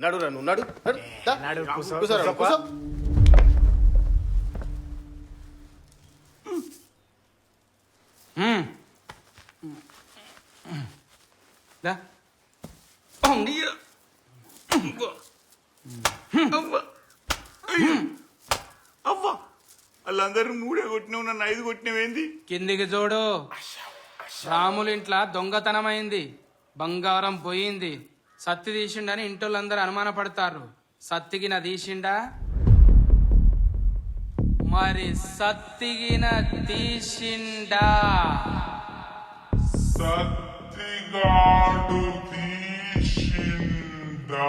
నడు నడు దా. నడు, కూసో. కూసో. దా. అవ్వ. వాళ్ళందరూ మూడే కొట్టినావు నన్ను ఐదు కొట్టినవేంది కిందికి చూడు. రాముల ఇంట్లో దొంగతనమైంది. బంగారం పోయింది. సత్తి తీసిండని ఇంటోళ్ళందరూ అనుమానపడతారు. సత్తిగిన తీసిండా? మరి సత్తిగిన తీసిండా? సత్తిగాడు తీసిండా?